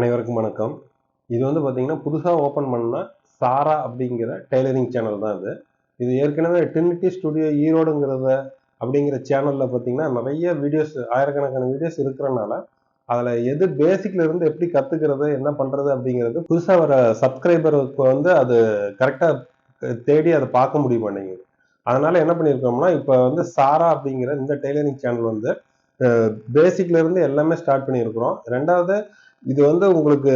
அனைவருக்கும் வணக்கம். இது வந்து பார்த்தீங்கன்னா புதுசாக ஓப்பன் பண்ண சாரா அப்படிங்கிற டெய்லரிங் சேனல் தான் இது. இது ஏற்கனவே ட்ரினிட்டி ஸ்டுடியோ ஈரோடுங்கிறத அப்படிங்கிற சேனலில் பார்த்தீங்கன்னா நிறைய வீடியோஸ் ஆயிரக்கணக்கான வீடியோஸ் இருக்கிறனால அதில் எது பேசிக்ல இருந்து எப்படி கற்றுக்கிறது என்ன பண்ணுறது அப்படிங்கிறது புதுசாக வர சப்ஸ்கிரைபருக்கு வந்து அது கரெக்டாக தேடி அதை பார்க்க முடிய மாட்டேங்குது அதனால் என்ன பண்ணியிருக்கோம்னா இப்போ வந்து சாரா அப்படிங்கிற இந்த டெய்லரிங் சேனல் வந்து பேசிக்லேருந்து எல்லாமே ஸ்டார்ட் பண்ணியிருக்கிறோம் ரெண்டாவது இது வந்து உங்களுக்கு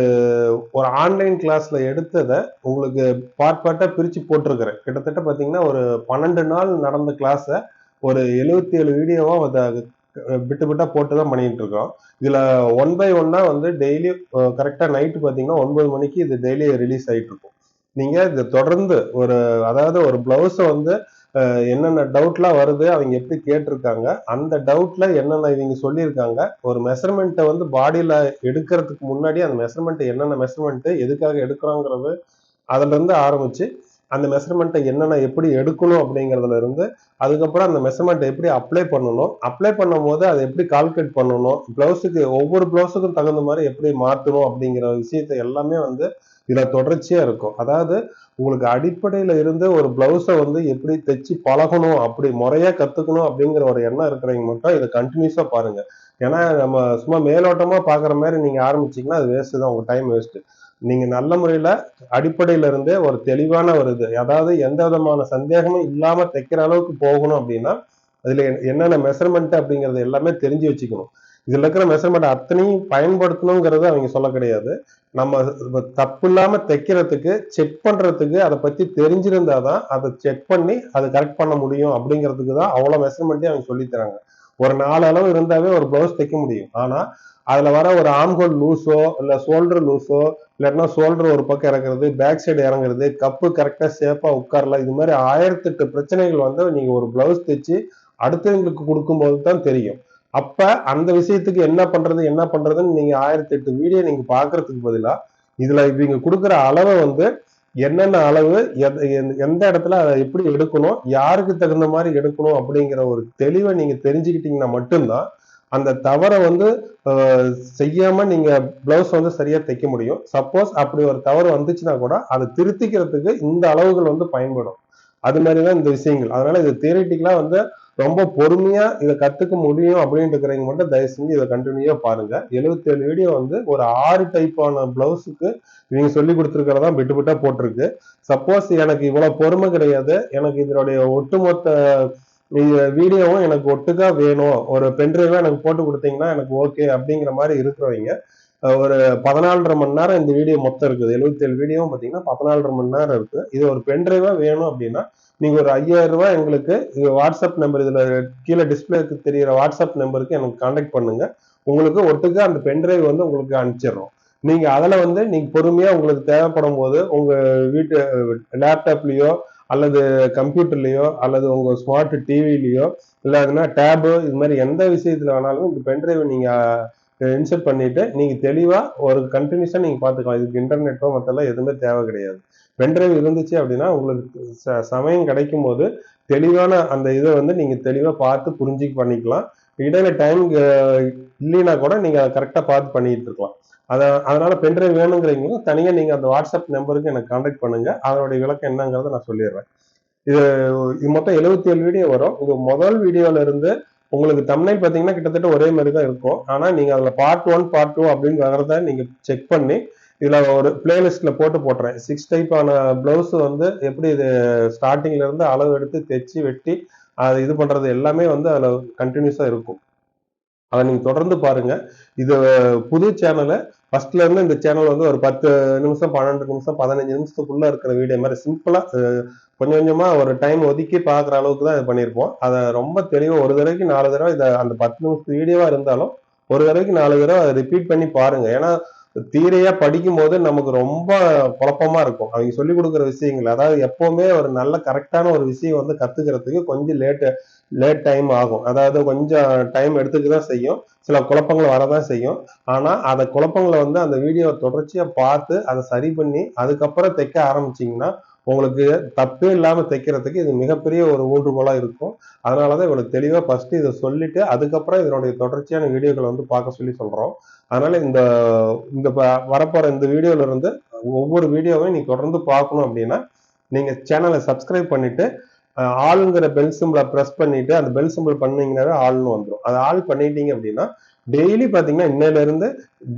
ஒரு ஆன்லைன் கிளாஸ்ல எடுத்ததை உங்களுக்கு பார்ட் பார்ட்டா பிரிச்சு போட்டிருக்கிறேன். கிட்டத்தட்ட பாத்தீங்கன்னா ஒரு பன்னெண்டு நாள் நடந்த கிளாஸை ஒரு எழுபத்தி ஏழு வீடியோவா அதை விட்டு விட்டா போட்டு தான் பண்ணிட்டு இருக்கோம். இதுல ஒன் பை ஒன்னா வந்து டெய்லி கரெக்டா நைட்டு பாத்தீங்கன்னா ஒன்பது மணிக்கு இது டெய்லி ரிலீஸ் ஆயிட்டு இருக்கும். நீங்க இது தொடர்ந்து ஒரு அதாவது ஒரு பிளவுஸை வந்து என்னென்ன டவுட்லாம் வருது அவங்க எப்படி கேட்டிருக்காங்க அந்த டவுட்ல என்னென்ன இவங்க சொல்லியிருக்காங்க ஒரு மெஷர்மெண்ட்டை வந்து பாடியில் எடுக்கிறதுக்கு முன்னாடி அந்த மெஷர்மெண்ட்டை என்னென்ன மெஷர்மெண்ட்டு எதுக்காக எடுக்கிறோங்கிறது அதிலிருந்து ஆரம்பித்து ஆரம்பிச்சு அந்த மெஷர்மெண்ட்டை என்னென்ன எப்படி எடுக்கணும் அப்படிங்கிறதுல இருந்து அதுக்கப்புறம் அந்த மெஷர்மெண்ட்டை எப்படி அப்ளை பண்ணணும் அப்ளை பண்ணும் போது அதை எப்படி கால்குலேட் பண்ணணும் பிளவுஸுக்கு ஒவ்வொரு பிளவுஸுக்கும் தகுந்த மாதிரி எப்படி மாற்றணும் அப்படிங்கிற விஷயத்த எல்லாமே வந்து இதுல தொடர்ச்சியா இருக்கும். அதாவது உங்களுக்கு அடிப்படையில இருந்து ஒரு பிளவுஸை வந்து எப்படி தைச்சு பழகணும் அப்படி முறையா கத்துக்கணும் அப்படிங்கிற ஒரு எண்ணம் இருக்கிறவங்க மட்டும் இதை கண்டினியூஸாக பாருங்க. ஏன்னா நம்ம சும்மா மேலோட்டமா பாக்குற மாதிரி நீங்க ஆரம்பிச்சீங்கன்னா அது வேஸ்ட் தான். உங்க டைம் வேஸ்ட்டு நீங்க நல்ல முறையில அடிப்படையில இருந்தே ஒரு தெளிவான ஒரு இது அதாவது எந்த விதமான சந்தேகமும் இல்லாம தைக்கிற அளவுக்கு போகணும் அப்படின்னா அதுல என்னென்ன மெஷர்மெண்ட் அப்படிங்கிறது எல்லாமே தெரிஞ்சு வச்சுக்கணும். இதுல இருக்கிற மெஷர்மெண்ட் அத்தனையும் பயன்படுத்தணுங்கிறது அவங்க சொல்ல கிடையாது. நம்ம தப்பு இல்லாம தைக்கிறதுக்கு செக் பண்றதுக்கு அதை பத்தி தெரிஞ்சிருந்தாதான் அதை செக் பண்ணி அதை கரெக்ட் பண்ண முடியும் அப்படிங்கிறதுக்கு தான் அவ்வளவு மெஷர்மெண்ட்டே அவங்க சொல்லித்தராங்க ஒரு நாலு அளவு இருந்தாவே ஒரு பிளவுஸ் தைக்க முடியும். ஆனா அதுல வர ஒரு ஆம்கோல் லூஸோ இல்ல ஷோல்டர் லூஸோ இல்லைன்னா ஷோல்டர் ஒரு பக்கம் இறங்குறது பேக் சைடு இறங்குறது கப்பு கரெக்டா சேஃபா உட்காரல இது மாதிரி ஆயிரத்தெட்டு பிரச்சனைகள் வந்து நீங்க ஒரு பிளவுஸ் தைச்சு அடுத்தவங்களுக்கு கொடுக்கும்போது தான் தெரியும். அப்ப அந்த விஷயத்துக்கு என்ன பண்றது என்ன பண்றதுன்னு நீங்க ஆயிரத்தி எட்டு வீடியோ நீங்க பாக்குறதுக்கு பதிலா இதுல இவங்க கொடுக்குற அளவை வந்து என்னென்ன அளவு எந்த இடத்துல அதை எப்படி எடுக்கணும் யாருக்கு தகுந்த மாதிரி எடுக்கணும் அப்படிங்கிற ஒரு தெளிவை நீங்க தெரிஞ்சுக்கிட்டீங்கன்னா மட்டும்தான் அந்த தவறை வந்து செய்யாம நீங்க பிளவுஸ் வந்து சரியா தைக்க முடியும். சப்போஸ் அப்படி ஒரு தவறு வந்துச்சுன்னா கூட அதை திருத்திக்கிறதுக்கு இந்த அளவுகள் வந்து பயன்படும். அது மாதிரிதான் இந்த விஷயங்கள். அதனால இது தியரிட்டிக்கலா வந்து ரொம்ப பொறுமையா இதை கத்துக்க முடியும் அப்படின்ட்டு இருக்கிறவங்க மட்டும் தயவு செஞ்சு இதை கண்டினியூவா பாருங்க. எழுபத்தேழு வீடியோ வந்து ஒரு ஆறு டைப்பான பிளவுஸுக்கு நீங்க சொல்லி கொடுத்துருக்கிறதா விட்டு விட்டா போட்டிருக்கு. சப்போஸ் எனக்கு இவ்வளவு பொறுமை கிடையாது. எனக்கு இதனுடைய ஒட்டுமொத்த வீடியோவும் எனக்கு ஒட்டுக்கா வேணும். ஒரு பென்ட்ரைவா எனக்கு போட்டு கொடுத்தீங்கன்னா எனக்கு ஓகே அப்படிங்கிற மாதிரி இருக்கிறவங்க ஒரு பதினாலரை மணி நேரம் இந்த வீடியோ மொத்தம் இருக்குது. எழுபத்தேழு வீடியோவும் பார்த்தீங்கன்னா பதினாலரை மணி நேரம் இருக்கு. இது ஒரு பென்ட்ரைவா வேணும் அப்படின்னா நீங்க ஒரு ஐயாயிரம் ரூபாய் எங்களுக்கு வாட்ஸ்அப் நம்பர் இதுல கீழே டிஸ்பிளேக்கு தெரியிற வாட்ஸ்அப் நம்பருக்கு எனக்கு கான்டாக்ட் பண்ணுங்க. உங்களுக்கு ஒட்டுக்க அந்த பென்ட்ரைவ் வந்து உங்களுக்கு அனுப்பிச்சிடுறோம். நீங்க அதுல வந்து நீங்க பொறுமையா உங்களுக்கு தேவைப்படும் போது உங்க வீட்டு லேப்டாப்லயோ அல்லது கம்ப்யூட்டர்லயோ அல்லது உங்க ஸ்மார்ட் டிவிலயோ இல்லாதுன்னா டேபு இது மாதிரி எந்த விஷயத்துல வேணாலும் இந்த பென்ட்ரைவ் நீங்க இன்சர்ட் பண்ணிட்டு நீங்க தெளிவா ஒரு கண்டினியூஸா நீங்க பாத்துக்கலாம் இதுக்கு இன்டர்நெட்டோ மத்தெல்லாம் எதுவுமே தேவை கிடையாது. பென்ட்ரைவ் இருந்துச்சு அப்படின்னா உங்களுக்கு சமயம் கிடைக்கும் போது தெளிவான அந்த இதை வந்து நீங்க தெளிவா பார்த்து புரிஞ்சு பண்ணிக்கலாம். இடையில டைம் இல்லைன்னா கூட நீங்க கரெக்டா பார்த்து பண்ணிட்டு இருக்கலாம். அதை அதனால பென்ட்ரைவ் வேணுங்கிறீங்க தனியா நீங்க அந்த வாட்ஸ்அப் நம்பருக்கு எனக்கு கான்டாக்ட் பண்ணுங்க. அதனுடைய விளக்கம் என்னங்கிறத நான் சொல்லிடுறேன். இது இது மொத்தம் எழுபத்தி ஏழு வீடியோ வரும். இது முதல் வீடியோல இருந்து உங்களுக்கு தமிழ் பார்த்தீங்கன்னா கிட்டத்தட்ட ஒரே மாதிரி தான் இருக்கும். ஆனால் நீங்கள் அதில் பார்ட் ஒன் பார்ட் டூ அப்படின்னு வர்றத நீங்கள் செக் பண்ணி இதில் ஒரு பிளேலிஸ்ட்ல போட்டு போட்டுறேன். சிக்ஸ் டைப்பான பிளவுஸ் வந்து எப்படி இது ஸ்டார்டிங்ல இருந்து அளவு எடுத்து தைச்சி வெட்டி அது இது பண்ணுறது எல்லாமே வந்து அதில் கண்டினியூஸாக இருக்கும். அதை நீங்கள் தொடர்ந்து பாருங்க. இது புது சேனலை ஃபர்ஸ்ட்ல இருந்து இந்த சேனல் வந்து ஒரு பத்து நிமிஷம் பன்னெண்டு நிமிஷம் பதினஞ்சு நிமிஷத்துக்குள்ள இருக்கிற வீடியோ மாதிரி சிம்பிளா கொஞ்சம் கொஞ்சமா ஒரு டைம் ஒதுக்கி பாக்குற அளவுக்கு தான் இது பண்ணியிருப்போம். அதை ரொம்ப தெளிவா ஒரு தடவைக்கு நாலு தடவை இதை அந்த பத்து நிமிஷத்து வீடியோவா இருந்தாலும் ஒரு தடவைக்கு நாலு தடவை அதை ரிப்பீட் பண்ணி பாருங்க. ஏன்னா தீரையா படிக்கும் போது நமக்கு ரொம்ப குழப்பமா இருக்கும். அவங்க சொல்லி கொடுக்குற விஷயங்கள் அதாவது எப்பவுமே ஒரு நல்ல கரெக்டான ஒரு விஷயம் வந்து கத்துக்கிறதுக்கு கொஞ்சம் லேட்டு லேட் டைம் ஆகும். அதாவது கொஞ்சம் டைம் எடுத்துக்க தான் செய்யும். சில குழப்பங்கள் வரதான் செய்யும். ஆனா அந்த குழப்பங்களை வந்து அந்த வீடியோவை தொடர்ச்சியா பார்த்து அதை சரி பண்ணி அதுக்கப்புறம் தைக்க ஆரம்பிச்சீங்கன்னா உங்களுக்கு தப்பே இல்லாமல் தைக்கிறதுக்கு இது மிகப்பெரிய ஒரு ஊன்றுகோலாக இருக்கும். அதனால தான் இவ்வளோ தெளிவாக ஃபஸ்ட்டு இதை சொல்லிவிட்டு அதுக்கப்புறம் இதனுடைய தொடர்ச்சியான வீடியோக்களை வந்து பார்க்க சொல்லி சொல்கிறோம் அதனால இந்த இந்த ப- இந்த வீடியோல இருந்து ஒவ்வொரு வீடியோவையும் நீ தொடர்ந்து பார்க்கணும் அப்படின்னா நீங்கள் சேனலை சப்ஸ்கிரைப் பண்ணிட்டு ஆளுங்கிற பெல் சிம்பிளை ப்ரெஸ் பண்ணிட்டு அந்த பெல் சிம்பிள் பண்ணிங்கனாவே ஆள்னு வந்துடும் அது ஆள் பண்ணிட்டீங்க அப்படின்னா டெய்லி பார்த்தீங்கன்னா இன்னையிலேருந்து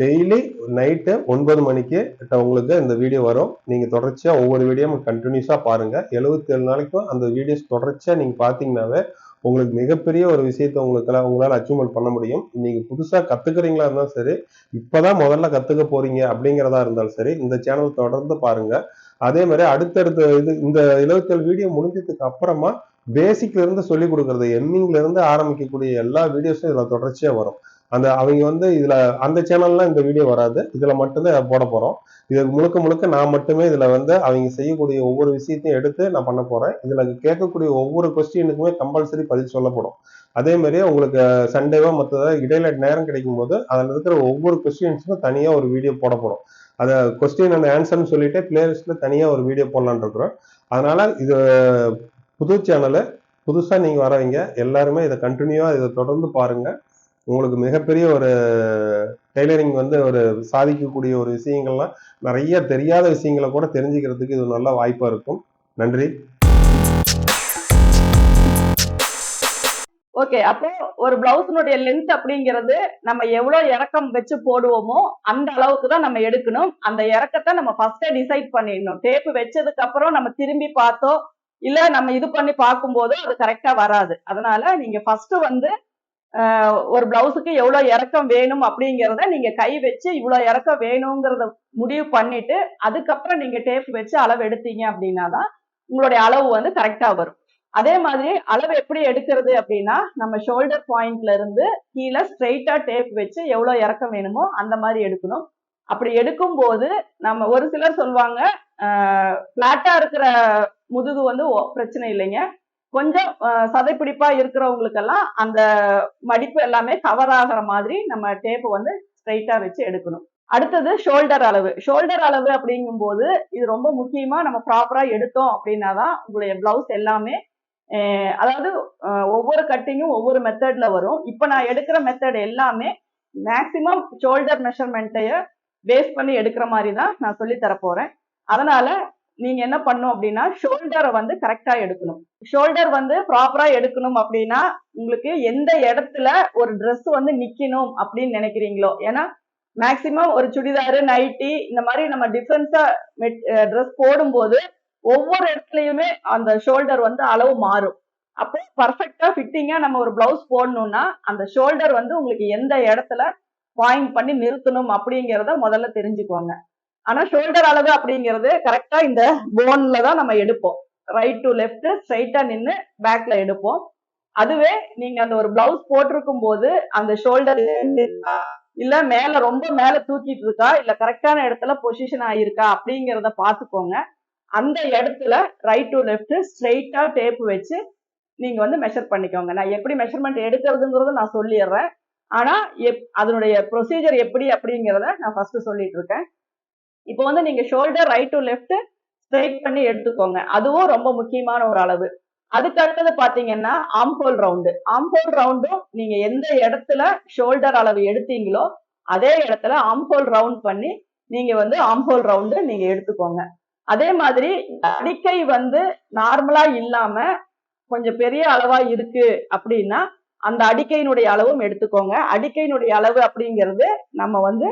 டெய்லி நைட்டு ஒன்பது மணிக்கு உங்களுக்கு இந்த வீடியோ வரும். நீங்கள் தொடர்ச்சியாக ஒவ்வொரு வீடியோவும் கண்டினியூஸாக பாருங்கள் எழுபத்தி ஏழு நாளைக்கும் அந்த வீடியோஸ் தொடர்ச்சியாக நீங்கள் பார்த்தீங்கன்னாவே உங்களுக்கு மிகப்பெரிய ஒரு விஷயத்தை உங்களுக்கு உங்களால் அச்சீவ்மெண்ட் பண்ண முடியும். நீங்கள் புதுசாக கற்றுக்குறீங்களா இருந்தாலும் சரி இப்போ தான் முதல்ல கற்றுக்க போகிறீங்க அப்படிங்கிறதா இருந்தாலும் சரி இந்த சேனல் தொடர்ந்து பாருங்கள் அதே மாதிரி அடுத்தடுத்த இது இந்த 77 வீடியோ முடிஞ்சதுக்கு அப்புறமா பேசிக்ல இருந்து சொல்லி கொடுக்கறது எம்மிங்ல இருந்து ஆரம்பிக்கக்கூடிய எல்லா வீடியோஸும் இதுல தொடர்ச்சியா வரும். அந்த அவங்க வந்து இதுல அந்த சேனல்ல இந்த வீடியோ வராது. இதுல மட்டும்தான் போட போறோம். இது முழுக்க முழுக்க நான் மட்டுமே இதுல வந்து அவங்க செய்யக்கூடிய ஒவ்வொரு விஷயத்தையும் எடுத்து நான் பண்ண போறேன். இதுல கேட்கக்கூடிய ஒவ்வொரு கொஸ்டினுக்குமே கம்பல்சரி பதில் சொல்லப்படும். அதே மாதிரியே உங்களுக்கு சண்டேவோ மற்ற இடையில நேரம் கிடைக்கும் போது அதுல இருக்கிற ஒவ்வொரு கொஸ்டின்ஸுக்கும் தனியா ஒரு வீடியோ போடப்படும். அதை கொஸ்டின் அண்ட் ஆன்சர்னு சொல்லிட்டு பிளேலிஸ்ட்ல தனியா ஒரு வீடியோ போடலான்னு இருக்கிறோம். அதனால இது புது சேனலு புதுசா நீங்க வரவங்க எல்லாருமே இதை கண்டினியூவா இதை தொடர்ந்து பாருங்க. உங்களுக்கு மிகப்பெரிய ஒரு டெய்லரிங் வந்து ஒரு சாதிக்கக்கூடிய ஒரு விஷயங்கள்லாம் நிறைய தெரியாத விஷயங்களை கூட தெரிஞ்சுக்கிறதுக்கு இது நல்ல வாய்ப்பாக இருக்கும். நன்றி. ஓகே அப்போ ஒரு பிளவுஸினுடைய லென்த் அப்படிங்கிறது நம்ம எவ்வளவு இறக்கம் வச்சு போடுவோமோ அந்த அளவுக்கு தான் நம்ம எடுக்கணும். அந்த இறக்கத்தை நம்ம ஃபர்ஸ்டே டிசைட் பண்ணிடணும். டேப்பு வச்சதுக்கு அப்புறம் நம்ம திரும்பி பார்த்தோ இல்ல நம்ம இது பண்ணி பார்க்கும்போது அது கரெக்டா வராது. அதனால நீங்க ஃபர்ஸ்ட் வந்து ஒரு பிளவுஸுக்கு எவ்வளோ இறக்கம் வேணும் அப்படிங்கிறத நீங்கள் கை வச்சு இவ்வளோ இறக்கம் வேணுங்கிறத முடிவு பண்ணிட்டு அதுக்கப்புறம் நீங்கள் டேப் வச்சு அளவு எடுத்தீங்க அப்படின்னா தான் உங்களுடைய அளவு வந்து கரெக்டாக வரும். அதே மாதிரி அளவு எப்படி எடுக்கிறது அப்படின்னா நம்ம ஷோல்டர் பாயிண்ட்ல இருந்து கீழே ஸ்ட்ரெயிட்டா டேப் வச்சு எவ்வளோ இறக்கம் வேணுமோ அந்த மாதிரி எடுக்கணும். அப்படி எடுக்கும் போது நம்ம ஒரு சிலர் சொல்லுவாங்க பிளாட்டா இருக்கிற முதுகு வந்து பிரச்சனை இல்லைங்க. கொஞ்சம் சதைப்பிடிப்பா இருக்கிறவங்களுக்கெல்லாம் அந்த மடிப்பு எல்லாமே கவர் ஆகிற மாதிரி நம்ம டேப்பு வந்து ஸ்ட்ரைட்டா வச்சு எடுக்கணும். அடுத்தது ஷோல்டர் அளவு. ஷோல்டர் அளவு அப்படிங்கும்போது இது ரொம்ப முக்கியமா நம்ம ப்ராப்பரா எடுத்தோம் அப்படின்னா தான் உங்களுடைய பிளவுஸ் எல்லாமே அதாவது ஒவ்வொரு கட்டிங்கும் ஒவ்வொரு மெத்தட்ல வரும். இப்போ நான் எடுக்கிற மெத்தட் எல்லாமே மேக்சிமம் ஷோல்டர் மெஷர்மெண்ட்டைய பேஸ் பண்ணி எடுக்கிற மாதிரி தான் நான் சொல்லி தர போறேன். அதனால நீங்க என்ன பண்ணும் அப்படின்னா ஷோல்டரை வந்து கரெக்டா எடுக்கணும். ஷோல்டர் வந்து ப்ராப்பரா எடுக்கணும் அப்படின்னா உங்களுக்கு எந்த இடத்துல ஒரு ட்ரெஸ் வந்து நிக்கணும் அப்படின்னு நினைக்கிறீங்களோ ஏன்னா மேக்சிமம் ஒரு சுடிதாரு நைட்டி இந்த மாதிரி நம்ம டிஃபரன்ஸா ட்ரெஸ் போடும்போது ஒவ்வொரு இடத்துலயுமே அந்த ஷோல்டர் வந்து அளவு மாறும். அப்போ பர்ஃபெக்டா ஃபிட்டிங்கா நம்ம ஒரு பிளவுஸ் போடணும்னா அந்த ஷோல்டர் வந்து உங்களுக்கு எந்த இடத்துல பாயிண்ட் பண்ணி நிறுத்தணும் அப்படிங்கிறத முதல்ல தெரிஞ்சுக்கோங்க. ஆனா ஷோல்டர் அளவு அப்படிங்கிறது கரெக்டா இந்த போன்ல தான் நம்ம எடுப்போம். ரைட் டு லெஃப்ட் ஸ்ட்ரைட்டா நின்று பேக்ல எடுப்போம். அதுவே நீங்க அந்த ஒரு பிளவுஸ் போட்டிருக்கும் போது அந்த ஷோல்டர் இல்ல மேல ரொம்ப மேல தூக்கிட்டு இருக்கா? இல்ல கரெக்டான இடத்துல பொசிஷன் ஆயிருக்கா? அப்படிங்கிறத பாத்துக்கோங்க அந்த இடத்துல ரைட் டு லெஃப்ட் ஸ்ட்ரெயிட்டா டேப் வச்சு நீங்க வந்து மெஷர் பண்ணிக்கோங்க. நான் எப்படி மெஷர்மெண்ட் எடுக்கிறதுங்கிறத நான் சொல்லிடுறேன். ஆனா எப் அதனுடைய ப்ரொசீஜர் எப்படி அப்படிங்கிறத நான் ஃபர்ஸ்ட் சொல்லிட்டு இருக்கேன். இப்போ வந்து நீங்க shoulder right to left straight பண்ணி எடுத்துக்கோங்க. அதுவும் ரொம்ப முக்கியமான ஒரு அளவு. அதுக்கு அடுத்தது பாத்தீங்கன்னா ஆம்ஹோல் ரவுண்டு ஆம்ஹோல் ரவுண்டும் நீங்க எந்த இடத்துல ஷோல்டர் அளவு எடுத்தீங்களோ அதே இடத்துல ஆம்ஹோல் ரவுண்ட் பண்ணி நீங்க வந்து ஆம்ஹோல் ரவுண்டு நீங்க எடுத்துக்கோங்க. அதே மாதிரி அடிக்கை வந்து நார்மலா இல்லாம கொஞ்சம் பெரிய அளவா இருக்கு அப்படின்னா அந்த அடிக்கையினுடைய அளவும் எடுத்துக்கோங்க. அடிக்கையினுடைய அளவு அப்படிங்கிறது நம்ம வந்து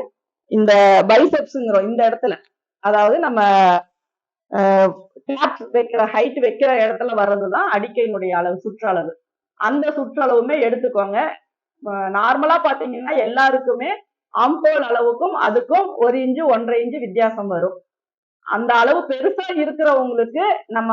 இந்த பைசெப்ஸுங்கிறோம் இந்த இடத்துல அதாவது நம்ம கேப் வைக்கிற ஹைட் வைக்கிற இடத்துல வர்றது தான் அடிக்கையினுடைய அளவு சுற்றளவு. அந்த சுற்றளவுமே எடுத்துக்கோங்க. நார்மலா பாத்தீங்கன்னா எல்லாருக்குமே அம்போல் அளவுக்கும் அதுக்கும் ஒரு இன்ச்சு ஒன்றரை இன்ச்சு வித்தியாசம் வரும். அந்த அளவு பெருசா இருக்கிறவங்களுக்கு நம்ம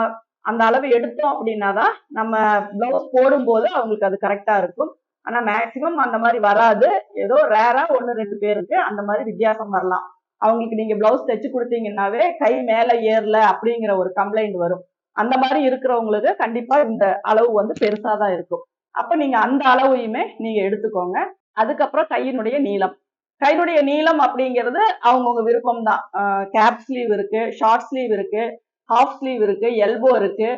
அந்த அளவு எடுத்தோம் அப்படின்னா தான் நம்ம பிளவுஸ் போடும்போது அவங்களுக்கு அது கரெக்டா இருக்கும். ஆனா மேக்சிமம் அந்த மாதிரி வராது. ஏதோ ரேரா ஒன்னு ரெண்டு பேருக்கு அந்த மாதிரி வித்தியாசம் வரலாம். அவங்களுக்கு நீங்க பிளவுஸ் தைச்சு கொடுத்தீங்கன்னாவே கை மேல ஏறல அப்படிங்கிற ஒரு கம்ப்ளைண்ட் வரும். அந்த மாதிரி இருக்கிறவங்களுக்கு கண்டிப்பா இந்த அளவு வந்து பெருசா தான் இருக்கும். அப்ப நீங்க அந்த அளவையுமே நீங்க எடுத்துக்கோங்க. அதுக்கப்புறம் கையினுடைய நீளம். கையினுடைய நீளம் அப்படிங்கிறது அவங்கவுங்க விருப்பம் தான் கேப் ஸ்லீவ் இருக்கு ஷார்ட் ஸ்லீவ் இருக்கு ஹாஃப் ஸ்லீவ் இருக்கு எல்போ இருக்கு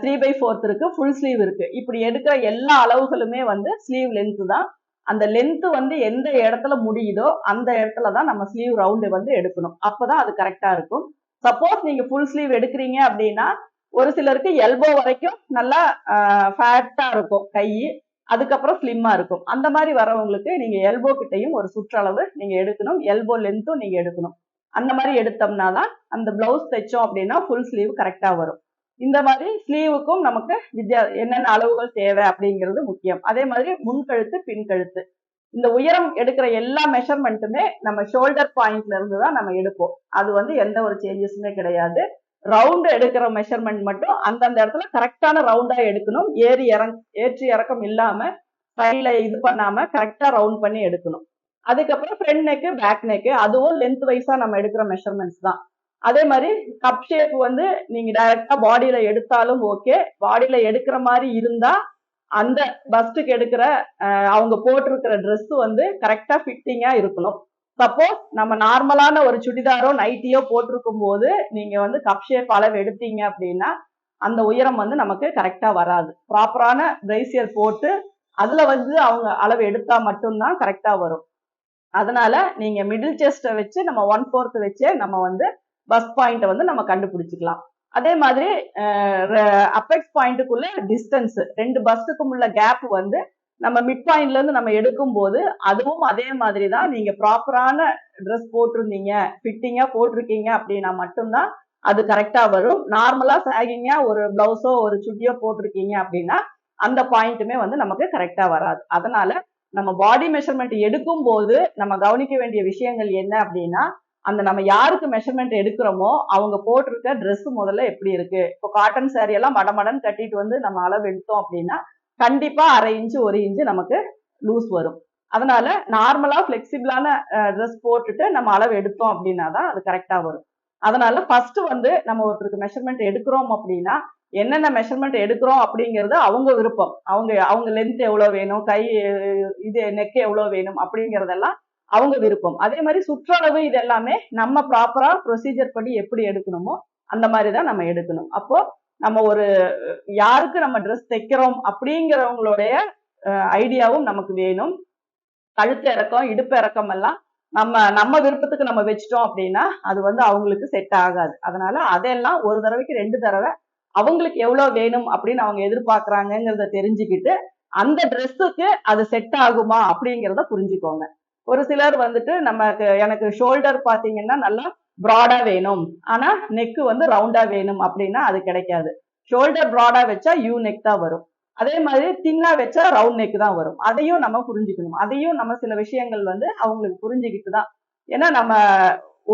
த்ரீ பை ஃபோர்த் இருக்கு ஃபுல் ஸ்லீவ் இருக்கு. இப்படி எடுக்கிற எல்லா அளவுகளுமே வந்து ஸ்லீவ் லென்த் தான். அந்த லென்த் வந்து எந்த இடத்துல முடியுதோ அந்த இடத்துல தான் நம்ம ஸ்லீவ் ரவுண்டு வந்து எடுக்கணும். அப்போதான் அது கரெக்டா இருக்கும். சப்போஸ் நீங்க ஃபுல் ஸ்லீவ் எடுக்கிறீங்க அப்படின்னா ஒரு சிலருக்கு எல்போ வரைக்கும் நல்லா ஃபேட்டாக இருக்கும் கை. அதுக்கப்புறம் ஸ்லிம்மாக இருக்கும். அந்த மாதிரி வரவங்களுக்கு நீங்க எல்போ கிட்டையும் ஒரு சுற்றளவு நீங்க எடுக்கணும். எல்போ லென்த்தும் நீங்க எடுக்கணும். அந்த மாதிரி எடுத்தோம்னா தான் அந்த பிளவுஸ் தைச்சோம் அப்படின்னா ஃபுல் ஸ்லீவ் கரெக்டா வரும். இந்த மாதிரி ஸ்லீவுக்கும் நமக்கு வித்தியா என்னென்ன அளவுகள் தேவை அப்படிங்கிறது முக்கியம். அதே மாதிரி முன்கழுத்து பின்கழுத்து. இந்த உயரம் எடுக்கிற எல்லா மெஷர்மெண்ட்டுமே நம்ம ஷோல்டர் பாயிண்ட்ல இருந்து தான் நம்ம எடுப்போம். அது வந்து எந்த ஒரு சேஞ்சஸுமே கிடையாது. ரவுண்டு எடுக்கிற மெஷர்மெண்ட் மட்டும் அந்தந்த இடத்துல கரெக்டான ரவுண்டா எடுக்கணும். ஏறி இறங் ஏற்றி இறக்கம் இல்லாம சைட்ல இது பண்ணாம கரெக்டா ரவுண்ட் பண்ணி எடுக்கணும். அதுக்கப்புறம் ஃப்ரண்ட் நெக்கு பேக் நெக்கு அதுவும் லென்த் வைஸா நம்ம எடுக்கிற மெஷர்மெண்ட்ஸ் தான். அதே மாதிரி கப் ஷேப் வந்து நீங்க டைரக்டா பாடியில எடுத்தாலும் ஓகே பாடியில எடுக்கிற மாதிரி இருந்தா அந்த பஸ்ட்டுக்கு எடுக்கிற அவங்க போட்டிருக்கிற ட்ரெஸ் வந்து கரெக்டா ஃபிட்டிங்கா இருக்கணும். சப்போஸ் நம்ம நார்மலான ஒரு சுடிதாரோ நைட்டியோ போட்டிருக்கும் போது நீங்க வந்து கப் ஷேப் அளவு எடுத்தீங்க அப்படின்னா அந்த உயரம் வந்து நமக்கு கரெக்டா வராது. ப்ராப்பரான பிரைசியர் போட்டு அதுல வந்து அவங்க அளவு எடுத்தா மட்டும்தான் கரெக்டா வரும். அதனால நீங்க மிடில் செஸ்ட்டை வச்சு நம்ம ஒன் ஃபோர்த் வச்சே நம்ம வந்து பஸ் பாயிண்ட்டை வந்து நம்ம கண்டுபிடிச்சிக்கலாம். அதே மாதிரி அப்பெக்ஸ் பாயிண்ட்டுக்குள்ள டிஸ்டன்ஸ் ரெண்டு பஸ்ஸுக்கும் உள்ள கேப் வந்து நம்ம மிட் பாயிண்ட்ல இருந்து நம்ம எடுக்கும் போது அதுவும் அதே மாதிரி தான் நீங்க ப்ராப்பரான ட்ரெஸ் போட்டிருந்தீங்க ஃபிட்டிங்கா போட்டிருக்கீங்க அப்படின்னா மட்டும்தான் அது கரெக்டா வரும். நார்மலா சாகிங்கா ஒரு பிளவுஸோ ஒரு சுடியோ போட்டிருக்கீங்க அப்படின்னா அந்த பாயிண்ட்டுமே வந்து நமக்கு கரெக்டா வராது. அதனால நம்ம பாடி மெஷர்மெண்ட் எடுக்கும் போது நம்ம கவனிக்க வேண்டிய விஷயங்கள் என்ன அப்படின்னா அந்த நம்ம யாருக்கு மெஷர்மெண்ட் எடுக்கிறோமோ அவங்க போட்டிருக்க ட்ரெஸ்ஸு முதல்ல எப்படி இருக்கு? இப்போ காட்டன் சேரீ எல்லாம் மடமடன் கட்டிட்டு வந்து நம்ம அளவு எடுத்தோம் அப்படின்னா கண்டிப்பா அரை இன்ச்சு ஒரு இன்ச்சு நமக்கு லூஸ் வரும். அதனால நார்மலா ஃபிளெக்சிபிளான ட்ரெஸ் போட்டுட்டு நம்ம அளவு எடுத்தோம் அப்படின்னா தான் அது கரெக்டா வரும். அதனால ஃபர்ஸ்ட் வந்து நம்ம ஒருத்தருக்கு மெஷர்மெண்ட் எடுக்கிறோம் அப்படின்னா என்னென்ன மெஷர்மெண்ட் எடுக்கிறோம் அப்படிங்கிறது அவங்க விருப்பம். அவங்க அவங்க லென்த் எவ்வளோ வேணும்? கை இது நெக் எவ்வளோ வேணும்? அப்படிங்கிறதெல்லாம் அவங்க விருப்பம். அதே மாதிரி சுற்றளவு இது எல்லாமே நம்ம ப்ராப்பரா ப்ரொசீஜர் படி எப்படி எடுக்கணுமோ அந்த மாதிரி தான் நம்ம எடுக்கணும். அப்போ நம்ம ஒரு யாருக்கு நம்ம ட்ரெஸ் தைக்கிறோம் அப்படிங்கிறவங்களுடைய ஐடியாவும் நமக்கு வேணும். கழுத்து இறக்கம் இடுப்பு இறக்கம் எல்லாம் நம்ம நம்ம விருப்பத்துக்கு நம்ம வச்சிட்டோம் அப்படின்னா அது வந்து அவங்களுக்கு செட் ஆகாது. அதனால அதெல்லாம் ஒரு தடவைக்கு ரெண்டு தடவை அவங்களுக்கு எவ்வளோ வேணும் அப்படின்னு அவங்க எதிர்பார்க்குறாங்கிறத தெரிஞ்சுக்கிட்டு அந்த ட்ரெஸ்ஸுக்கு அது செட் ஆகுமா அப்படிங்கிறத புரிஞ்சுக்கோங்க. ஒரு சிலர் வந்துட்டு நமக்கு எனக்கு ஷோல்டர் பாத்தீங்கன்னா நல்லா ப்ராடா வேணும். ஆனா நெக்கு வந்து ரவுண்டா வேணும் அப்படின்னா அது கிடைக்காது. ஷோல்டர் ப்ராடா வச்சா யூ நெக் தான் வரும். அதே மாதிரி தின்னா வச்சா ரவுண்ட் நெக் தான் வரும். அதையும் நம்ம புரிஞ்சுக்கணும். அதையும் நம்ம சில விஷயங்கள் வந்து அவங்களுக்கு புரிஞ்சுக்கிட்டு தான். ஏன்னா நம்ம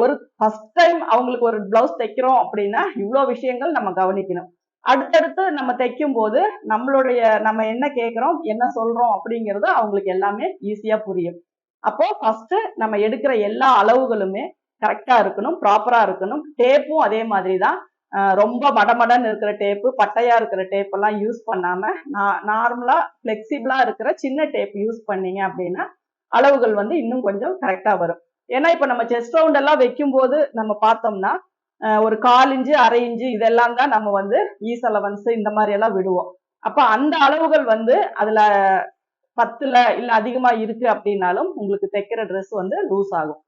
ஒரு ஃபர்ஸ்ட் டைம் அவங்களுக்கு ஒரு பிளவுஸ் தைக்கிறோம் அப்படின்னா இவ்வளோ விஷயங்கள் நம்ம கவனிக்கணும். அடுத்தடுத்து நம்ம தைக்கும் போது நம்மளுடைய நம்ம என்ன கேட்குறோம் என்ன சொல்றோம் அப்படிங்கிறது அவங்களுக்கு எல்லாமே ஈஸியா புரியும். அப்போ ஃபர்ஸ்ட் நம்ம எடுக்கிற எல்லா அளவுகளுமே கரெக்டா இருக்கணும் ப்ராப்பரா இருக்கணும். டேப்பும் அதே மாதிரி தான் ரொம்ப மடமடன்னு இருக்கிற டேப்பு பட்டையா இருக்கிற டேப் எல்லாம் யூஸ் பண்ணாம நார்மலா ஃபிளெக்சிபிளா இருக்கிற சின்ன டேப் யூஸ் பண்ணீங்க அப்படின்னா அளவுகள் வந்து இன்னும் கொஞ்சம் கரெக்டா வரும். ஏன்னா இப்ப நம்ம செஸ்ட் ரவுண்ட் எல்லாம் வைக்கும் போது நம்ம பார்த்தோம்னா ஒரு கால் இன்ச்சு அரை இன்ச்சு இதெல்லாம் தான் நம்ம வந்து ஈஸ் அலவன்ஸ் இந்த மாதிரி எல்லாம் விடுவோம். அப்ப அந்த அளவுகள் வந்து அதுல பத்துல இல்ல அதிகமா இருக்கு அப்படின்னாலும் உங்களுக்கு தைக்கிற ட்ரெஸ் வந்து லூஸ் ஆகும்.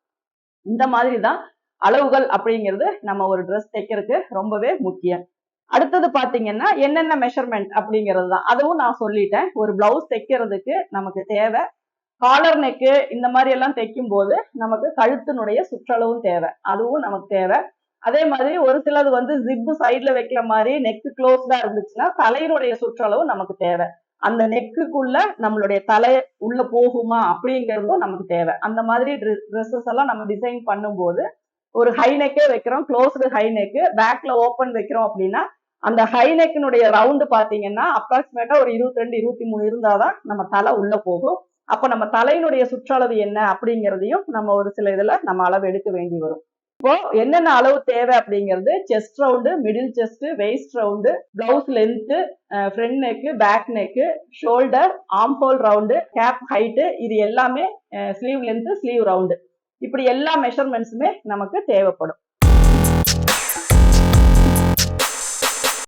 இந்த மாதிரி தான் அளவுகள் அப்படிங்கிறது நம்ம ஒரு ட்ரெஸ் தைக்கிறதுக்கு ரொம்பவே முக்கியம். அடுத்தது பாத்தீங்கன்னா என்னென்ன மெஷர்மெண்ட் அப்படிங்கிறது தான் அதுவும் நான் சொல்லிட்டேன். ஒரு பிளவுஸ் தைக்கிறதுக்கு நமக்கு தேவை. காலர் நெக்கு இந்த மாதிரி எல்லாம் தைக்கும் போது நமக்கு கழுத்தினுடைய சுற்றளவும் தேவை. அதுவும் நமக்கு தேவை. அதே மாதிரி ஒரு சிலது வந்து ஜிப்பு சைட்ல வைக்கிற மாதிரி நெக் க்ளோஸ்டா இருந்துச்சுன்னா தலையினுடைய சுற்றளவு நமக்கு தேவை. அந்த நெக்குக்குள்ள நம்மளுடைய தலை உள்ள போகுமா அப்படிங்கிறதும் நமக்கு தேவை. அந்த மாதிரி ட்ரெஸ்ஸஸ் எல்லாம் நம்ம டிசைன் பண்ணும்போது ஒரு ஹை நெக்கே வைக்கிறோம் க்ளோஸ்டு ஹை நெக்கு பேக்ல ஓப்பன் வைக்கிறோம் அப்படின்னா அந்த ஹை நெக்கினுடைய ரவுண்டு பார்த்தீங்கன்னா அப்ராக்சிமேட்டா ஒரு இருபத்தி ரெண்டு இருபத்தி மூணு இருந்தாதான் நம்ம தலை உள்ள போகும். அப்ப நம்ம தலையினுடைய சுற்றளவு என்ன அப்படிங்கிறதையும் நம்ம ஒரு சில இதுல நம்ம அளவு எடுக்க வேண்டி வரும். இப்போ என்னென்ன அளவு தேவை அப்படிங்கிறது chest round middle chest waist round blouse length front neck back neck shoulder ஆம்போல் round cap height இது எல்லாமே ஸ்லீவ் லென்த்து ஸ்லீவ் ரவுண்டு இப்படி எல்லா மெஷர்மெண்ட்ஸுமே நமக்கு தேவைப்படும்.